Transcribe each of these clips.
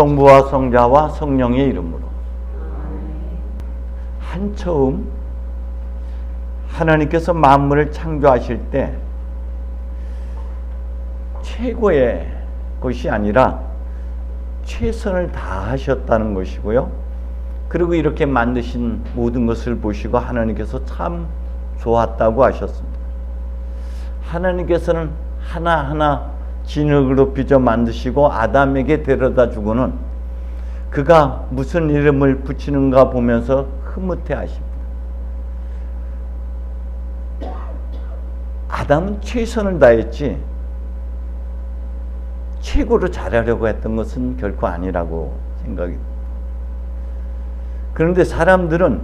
성부와 성자와 성령의 이름으로 한 처음 하나님께서 만물을 창조하실 때 최고의 것이 아니라 최선을 다하셨다는 것이고요. 그리고 이렇게 만드신 모든 것을 보시고 하나님께서 참 좋았다고 하셨습니다. 하나님께서는 하나하나 진흙으로 빚어 만드시고 아담에게 데려다 주고는 그가 무슨 이름을 붙이는가 보면서 흐뭇해 하십니다. 아담은 최선을 다했지 최고로 잘하려고 했던 것은 결코 아니라고 생각이 듭니다. 그런데 사람들은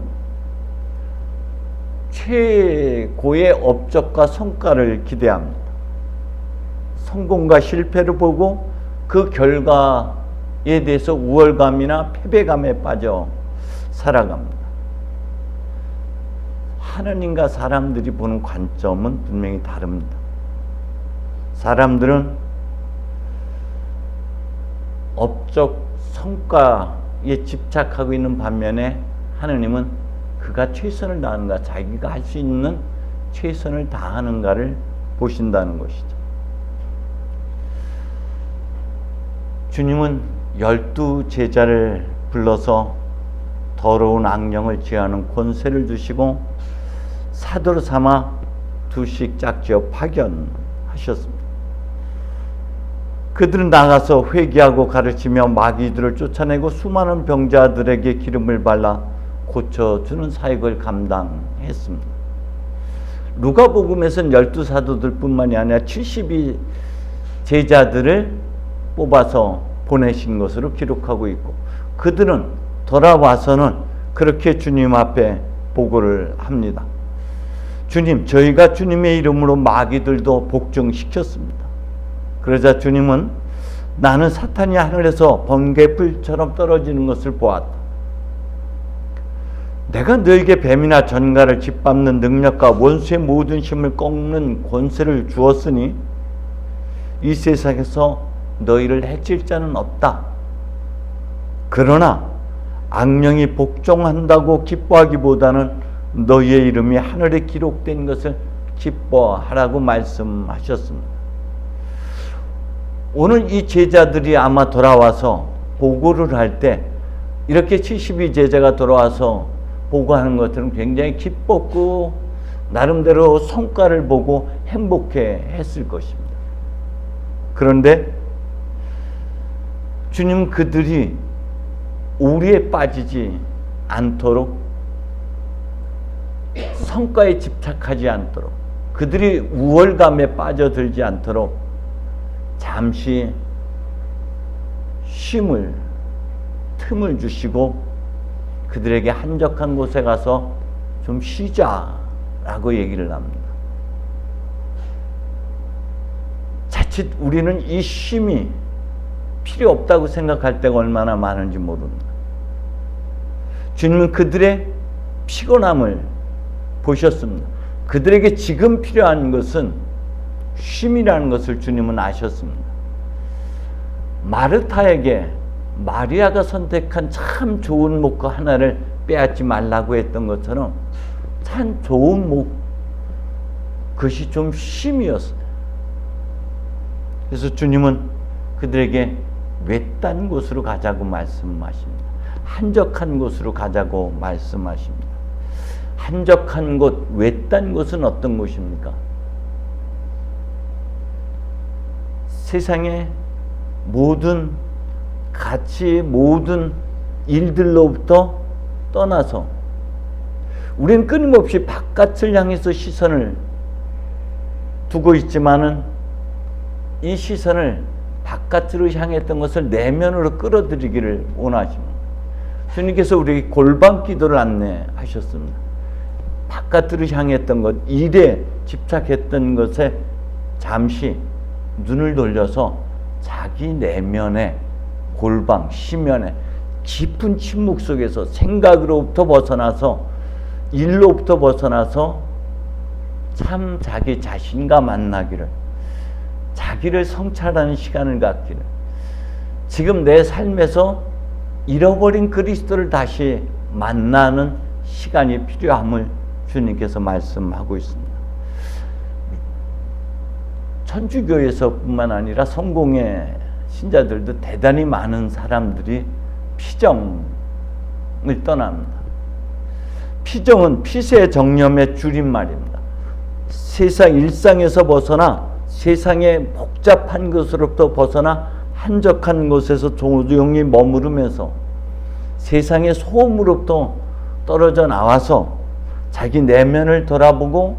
최고의 업적과 성과를 기대합니다. 성공과 실패를 보고 그 결과에 대해서 우월감이나 패배감에 빠져 살아갑니다. 하나님과 사람들이 보는 관점은 분명히 다릅니다. 사람들은 업적 성과에 집착하고 있는 반면에 하나님은 그가 최선을 다하는가, 자기가 할 수 있는 최선을 다하는가를 보신다는 것이죠. 주님은 열두 제자를 불러서 더러운 악령을 제하는 권세를 주시고 사도로 삼아 두씩 짝지어 파견하셨습니다. 그들은 나가서 회개하고 가르치며 마귀들을 쫓아내고 수많은 병자들에게 기름을 발라 고쳐주는 사역을 감당했습니다. 누가복음에서는 열두 사도들뿐만이 아니라 72 제자들을 뽑아서 보내신 것으로 기록하고 있고 그들은 돌아와서는 그렇게 주님 앞에 보고를 합니다. 주님, 저희가 주님의 이름으로 마귀들도 복종시켰습니다. 그러자 주님은 나는 사탄이 하늘에서 번개불처럼 떨어지는 것을 보았다. 내가 너에게 뱀이나 전갈을 짓밟는 능력과 원수의 모든 힘을 꺾는 권세를 주었으니 이 세상에서 너희를 해칠 자는 없다. 그러나 악령이 복종한다고 기뻐하기보다는 너희의 이름이 하늘에 기록된 것을 기뻐하라고 말씀하셨습니다. 오늘 이 제자들이 아마 돌아와서 보고를 할 때 이렇게 72 제자가 돌아와서 보고하는 것들은 굉장히 기뻤고 나름대로 성과를 보고 행복해 했을 것입니다. 그런데 주님 그들이 오리에 빠지지 않도록 성과에 집착하지 않도록 그들이 우월감에 빠져들지 않도록 잠시 쉼을 틈을 주시고 그들에게 한적한 곳에 가서 좀 쉬자라고 얘기를 합니다. 자칫 우리는 이 쉼이 필요 없다고 생각할 때가 얼마나 많은지 모릅니다. 주님은 그들의 피곤함을 보셨습니다. 그들에게 지금 필요한 것은 쉼이라는 것을 주님은 아셨습니다. 마르타에게 마리아가 선택한 참 좋은 목과 하나를 빼앗지 말라고 했던 것처럼 참 좋은 목, 그것이 좀 쉼이었어요. 그래서 주님은 그들에게 외딴 곳으로 가자고 말씀하십니다. 한적한 곳으로 가자고 말씀하십니다. 한적한 곳, 외딴 곳은 어떤 곳입니까? 세상의 모든 가치, 모든 일들로부터 떠나서 우리는 끊임없이 바깥을 향해서 시선을 두고 있지만은 이 시선을 바깥으로 향했던 것을 내면으로 끌어들이기를 원하십니다. 주님께서 우리에게 골방 기도를 안내하셨습니다. 바깥으로 향했던 것, 일에 집착했던 것에 잠시 눈을 돌려서 자기 내면의 골방, 심연의 깊은 침묵 속에서 생각으로부터 벗어나서 일로부터 벗어나서 참 자기 자신과 만나기를 자기를 성찰하는 시간을 갖기를 지금 내 삶에서 잃어버린 그리스도를 다시 만나는 시간이 필요함을 주님께서 말씀하고 있습니다. 천주교에서뿐만 아니라 성공의 신자들도 대단히 많은 사람들이 피정을 떠납니다. 피정은 피세 정념의 줄임말입니다. 세상 일상에서 벗어나 세상의 복잡한 것으로부터 벗어나 한적한 곳에서 조용히 머무르면서 세상의 소음으로부터 떨어져 나와서 자기 내면을 돌아보고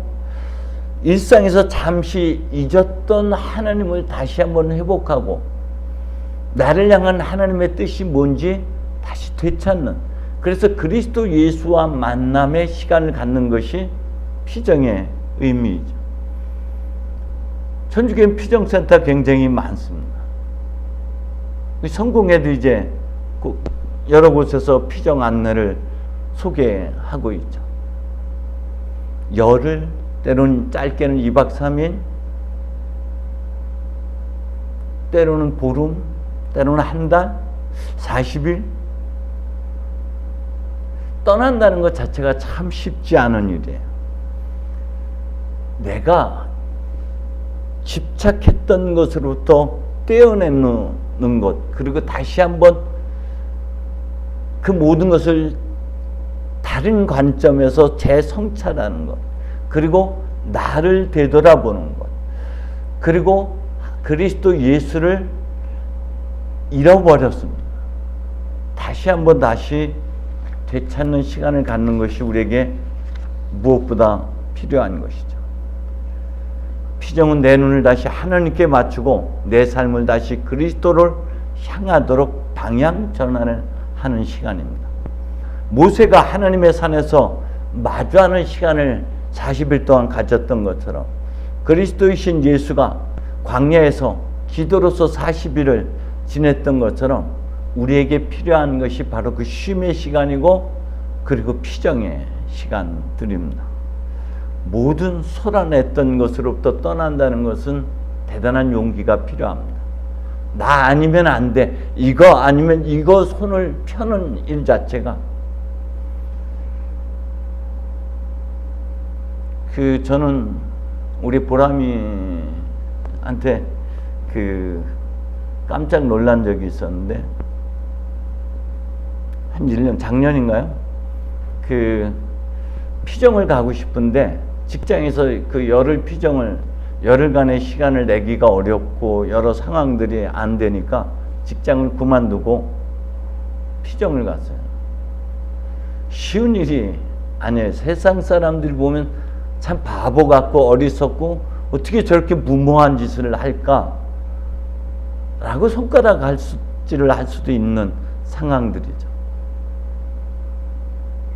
일상에서 잠시 잊었던 하나님을 다시 한번 회복하고 나를 향한 하나님의 뜻이 뭔지 다시 되찾는 그래서 그리스도 예수와 만남의 시간을 갖는 것이 피정의 의미이죠. 천주교는 피정센터 굉장히 많습니다. 성공에도 이제 여러 곳에서 피정 안내를 소개하고 있죠. 열흘, 때로는 짧게는 2박 3일, 때로는 보름, 때로는 한 달, 40일. 떠난다는 것 자체가 참 쉽지 않은 일이에요. 내가 집착했던 것으로부터 떼어내는 것, 그리고 다시 한번 그 모든 것을 다른 관점에서 재성찰하는 것, 그리고 나를 되돌아보는 것, 그리고 그리스도 예수를 잃어버렸습니다. 다시 한번 다시 되찾는 시간을 갖는 것이 우리에게 무엇보다 필요한 것이죠. 피정은 내 눈을 다시 하나님께 맞추고 내 삶을 다시 그리스도를 향하도록 방향 전환을 하는 시간입니다. 모세가 하나님의 산에서 마주하는 시간을 40일 동안 가졌던 것처럼 그리스도이신 예수가 광야에서 기도로서 40일을 지냈던 것처럼 우리에게 필요한 것이 바로 그 쉼의 시간이고 그리고 피정의 시간들입니다. 모든 소란했던 것으로부터 떠난다는 것은 대단한 용기가 필요합니다. 나 아니면 안 돼. 이거 아니면 이거 손을 펴는 일 자체가 그 저는 우리 보람이한테 그 깜짝 놀란 적이 있었는데 한 1년 작년인가요? 그 피정을 가고 싶은데 직장에서 그 열흘 피정을 열흘간의 시간을 내기가 어렵고 여러 상황들이 안 되니까 직장을 그만두고 피정을 갔어요. 쉬운 일이 아니에요. 세상 사람들이 보면 참 바보 같고 어리석고 어떻게 저렇게 무모한 짓을 할까? 라고 손가락 할수질을 할 수도 있는 상황들이죠.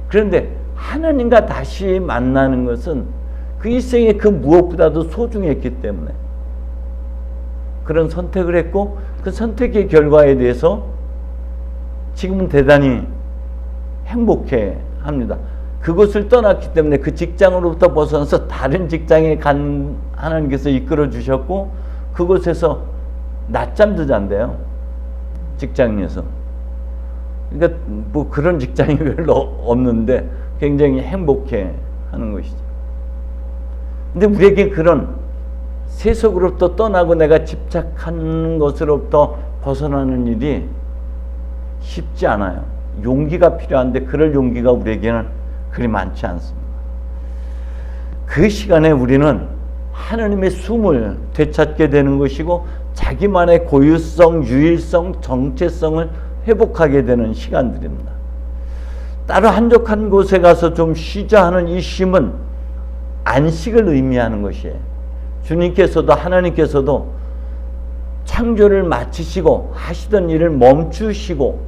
그런데 하나님과 다시 만나는 것은 그 일생의 그 무엇보다도 소중했기 때문에 그런 선택을 했고 그 선택의 결과에 대해서 지금은 대단히 행복해 합니다. 그곳을 떠났기 때문에 그 직장으로부터 벗어나서 다른 직장에 간 하나님께서 이끌어 주셨고 그곳에서 낮잠도 잔대요. 직장에서. 그러니까 뭐 그런 직장이 별로 없는데 굉장히 행복해 하는 것이죠. 근데 우리에게 그런 세속으로부터 떠나고 내가 집착하는 것으로부터 벗어나는 일이 쉽지 않아요. 용기가 필요한데 그럴 용기가 우리에게는 그리 많지 않습니다. 그 시간에 우리는 하나님의 숨을 되찾게 되는 것이고 자기만의 고유성, 유일성, 정체성을 회복하게 되는 시간들입니다. 따로 한적한 곳에 가서 좀 쉬자 하는 이 쉼은 안식을 의미하는 것이에요. 주님께서도 하나님께서도 창조를 마치시고 하시던 일을 멈추시고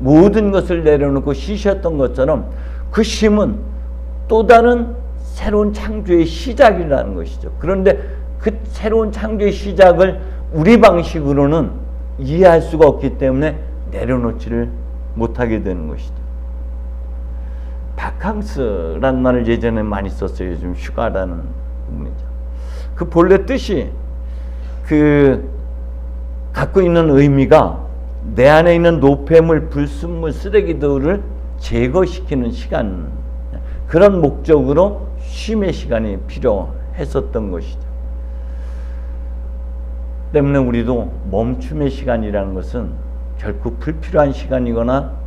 모든 것을 내려놓고 쉬셨던 것처럼 그 쉼은 또 다른 새로운 창조의 시작이라는 것이죠. 그런데 그 새로운 창조의 시작을 우리 방식으로는 이해할 수가 없기 때문에 내려놓지를 못하게 되는 것이죠. 바캉스란 말을 예전에 많이 썼어요. 요즘 휴가라는 의미죠. 그 본래 뜻이 그 갖고 있는 의미가 내 안에 있는 노폐물, 불순물, 쓰레기들을 제거시키는 시간 그런 목적으로 쉼의 시간이 필요했었던 것이죠. 때문에 우리도 멈춤의 시간이라는 것은 결코 불필요한 시간이거나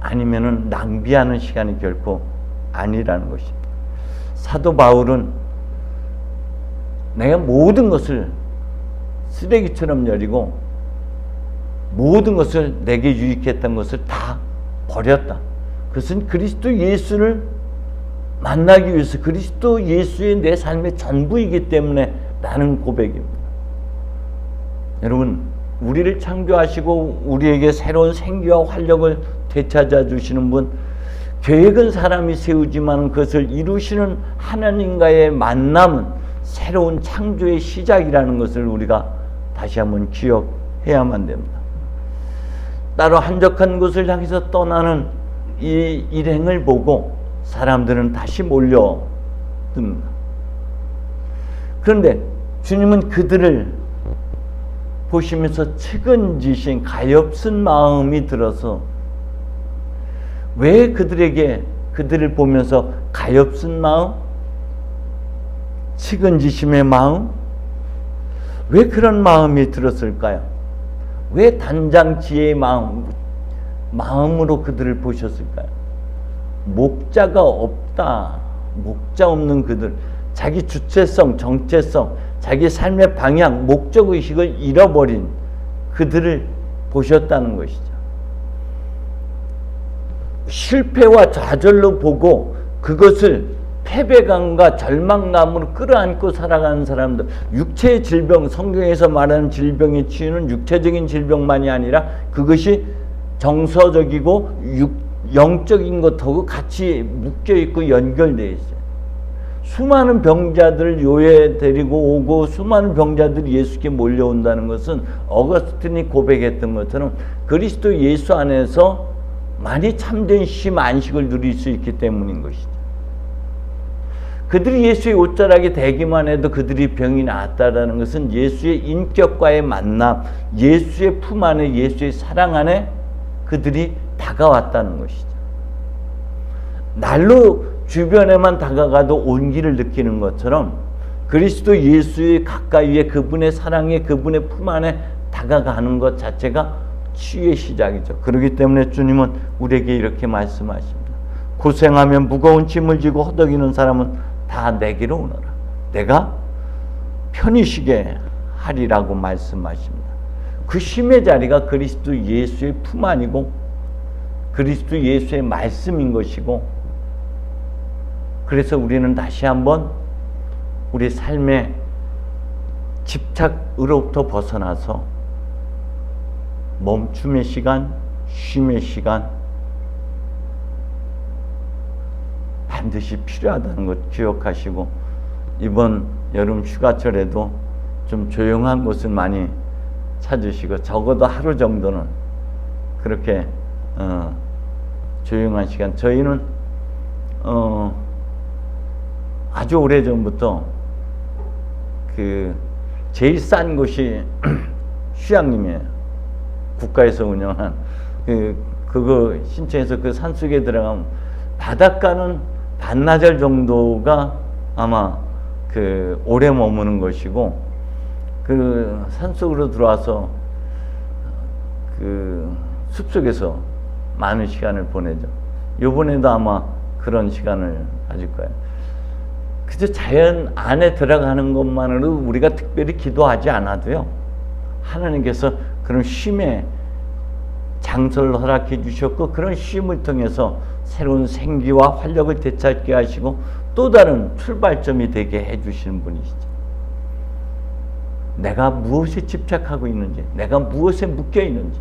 아니면은 낭비하는 시간이 결코 아니라는 것입니다. 사도 바울은 내가 모든 것을 쓰레기처럼 여리고 모든 것을 내게 유익했던 것을 다 버렸다. 그것은 그리스도 예수를 만나기 위해서 그리스도 예수의 내 삶의 전부이기 때문에 나는 고백입니다. 여러분, 우리를 창조하시고 우리에게 새로운 생기와 활력을 되찾아 주시는 분, 계획은 사람이 세우지만 그것을 이루시는 하나님과의 만남은 새로운 창조의 시작이라는 것을 우리가 다시 한번 기억해야만 됩니다. 따로 한적한 곳을 향해서 떠나는 이 일행을 보고 사람들은 다시 몰려듭니다. 그런데 주님은 그들을 보시면서 측은지신 가엾은 마음이 들어서 왜 그들에게 그들을 보면서 가엾은 마음, 측은지심의 마음, 왜 그런 마음이 들었을까요? 왜 단장지의 마음, 마음으로 그들을 보셨을까요? 목자가 없다. 목자 없는 그들. 자기 주체성, 정체성, 자기 삶의 방향, 목적의식을 잃어버린 그들을 보셨다는 것이죠. 실패와 좌절로 보고 그것을 패배감과 절망감으로 끌어안고 살아가는 사람들, 육체의 질병, 성경에서 말하는 질병의 치유는 육체적인 질병만이 아니라 그것이 정서적이고 육, 영적인 것하고 같이 묶여 있고 연결되어 있어요. 수많은 병자들을 요에 데리고 오고 수많은 병자들이 예수께 몰려온다는 것은 어거스틴이 고백했던 것처럼 그리스도 예수 안에서 많이 참된 쉼 안식을 누릴 수 있기 때문인 것이죠. 그들이 예수의 옷자락에 대기만 해도 그들이 병이 나았다라는 것은 예수의 인격과의 만남, 예수의 품 안에 예수의 사랑 안에 그들이 다가왔다는 것이죠. 날로 주변에만 다가가도 온기를 느끼는 것처럼 그리스도 예수의 가까이에 그분의 사랑에 그분의 품 안에 다가가는 것 자체가 치유의 시작이죠. 그렇기 때문에 주님은 우리에게 이렇게 말씀하십니다. 고생하면 무거운 짐을 지고 허덕이는 사람은 다 내게로 오너라. 내가 편히 쉬게 하리라고 말씀하십니다. 그 쉼의 자리가 그리스도 예수의 품 안이고 그리스도 예수의 말씀인 것이고 그래서 우리는 다시 한번 우리 삶의 집착으로부터 벗어나서 멈춤의 시간, 쉼의 시간 반드시 필요하다는 것 기억하시고 이번 여름 휴가철에도 좀 조용한 곳을 많이 찾으시고 적어도 하루 정도는 그렇게 어, 조용한 시간 저희는 어, 아주 오래 전부터 그 제일 싼 곳이 휴양림이에요. 국가에서 운영한 그 그거 신청해서 그 산속에 들어가면 바닷가는 반나절 정도가 아마 그 오래 머무는 것이고 그 산속으로 들어와서 그 숲속에서 많은 시간을 보내죠. 요번에도 아마 그런 시간을 가질 거예요. 그저 자연 안에 들어가는 것만으로 우리가 특별히 기도하지 않아도요. 하나님께서 그런 쉼의 장소를 허락해 주셨고 그런 쉼을 통해서 새로운 생기와 활력을 되찾게 하시고 또 다른 출발점이 되게 해 주시는 분이시죠. 내가 무엇에 집착하고 있는지, 내가 무엇에 묶여 있는지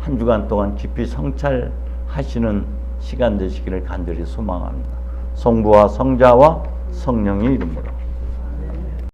한 주간 동안 깊이 성찰하시는 시간 되시기를 간절히 소망합니다. 성부와 성자와 성령의 이름으로.